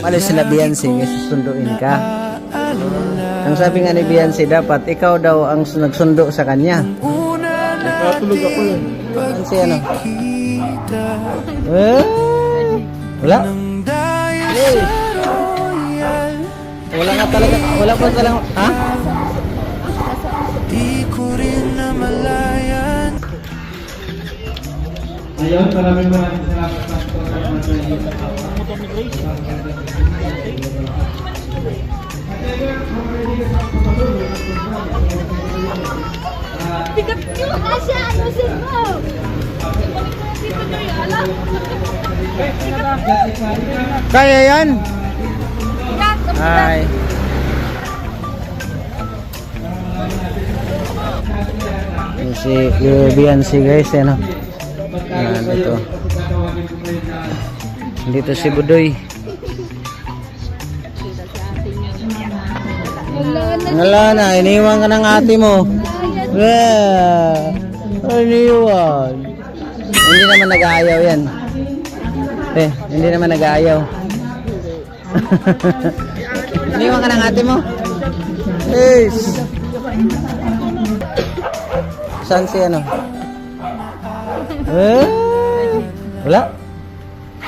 Malis sila Beyonce kasi sunduin ka. Ang sabi nga ni Beyonce, dapat ikaw daw ang nagsundo sa kanya. Natulog ako. Ano si ano? Eh? Wala? Hey. Wala nga talaga. Wala pa talaga. Ha? Ayun, maraming maraming salamat sa sponsor Bigat yung Asya, ano sir mo? Nyo. Kaya yan? Yung si yung Beyonce guys, ano? Yan, ito. Dito si Budoy. Wala na. Iniwan ka ng ate mo. Yeah. Iniwan. Hindi naman nag-aayaw yan. Eh, hindi naman nag-aayaw. iniwan ka ng ate mo? Yes. Saan si ano? Eh? Wala?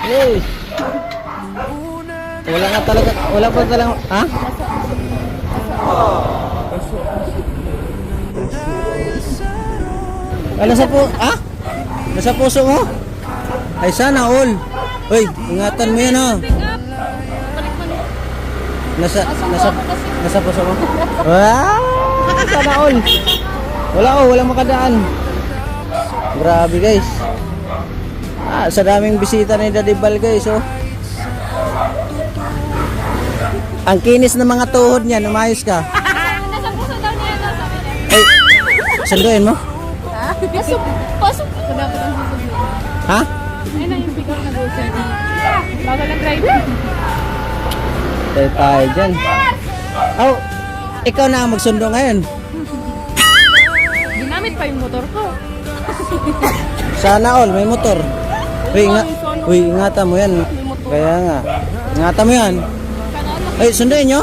Yes. Wala nga talaga, wala pa talaga, ha? Ay, nasa po, ah? Nasa puso mo? Ay, sana all. Uy, ingatan mo yan, ha? Nasa, nasa, nasa puso mo? Wow! Sana all. Wala oh, walang makadaan. Grabe, guys. Ah, sa daming bisita ni Daddy Bal, guys, oh. Ang kinis ng mga tuhod niya, umayos ka. Nasa puso daw niya, nasa amin. Ay, sunduin mo? Pasok, pasok. Ako dapat ang susunod. Ha? Ayun na yung pick-up na sir. Bago ng driver. Tayo tayo dyan. Oh, ikaw na ang magsundo ngayon. Ginamit pa yung motor ko. Sana all, may motor. Uy, nga, uy, ingatan mo yan. Kaya nga. Ingatan mo yan. Ay, sunduin nyo.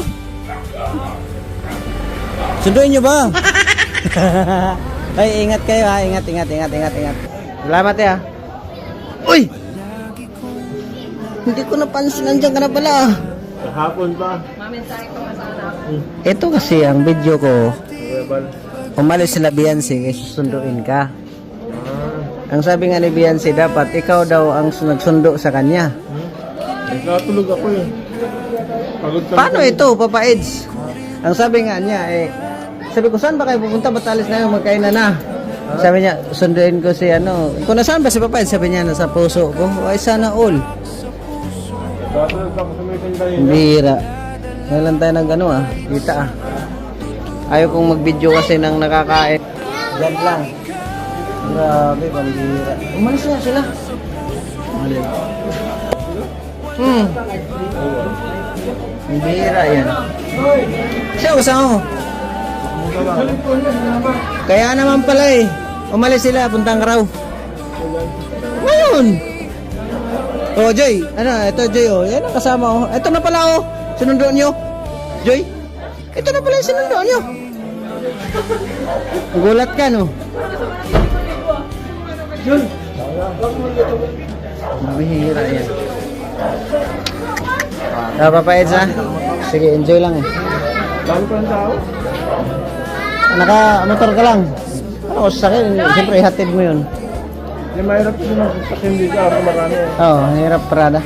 Sunduin nyo ba? Ay, ingat kayo ha. Ingat, ingat, ingat, ingat, ingat. Salamat ya. Uy! Hindi ko napansin. Nandiyan ka na pala. ah. Kahapon pa. Ito kasi ang video ko. Umalis sila Beyonce kasi sunduin ka. Ang sabi nga ni Beyonce, dapat ikaw daw ang nagsundo sa kanya. Hmm? Natulog ako eh. Pagod Paano ito, Papa Eds? Ang sabi nga niya, eh, sabi ko, saan ba kayo pupunta? Ba't alis na yun? Magkainan na. Sabi niya, sunduin ko si ano. Kung nasaan ba si Papa Eds? Sabi niya, nasa puso ko. Ay, sana all. Ngayon lang tayo nag ano ah, kita ah. Ayaw kong mag-video kasi nang nakakain. Diyan lang. Grabe, pambihira. Umalis na sila. Umalis. Hmm. Pambihira yan. Siya, kasama mo. Kaya naman pala eh. Umalis sila, puntang raw. Ngayon. Oh, Joy. Ano, ito Joy oh. Yan ang kasama oh. Ito na pala oh. Sinundo nyo. Joy. Ito na pala yung sinundo nyo. Gulat ka no. Jun. Mabihira yan. Ah, Papa Eds ha? Sige, enjoy lang eh. Dami pa ng tao? Naka-motor ka lang. Ano ko sa akin? Siyempre, ihatid mo yun. Hindi mahirap din mag-sakindi ka. Marami. Oo, oh, hirap parada.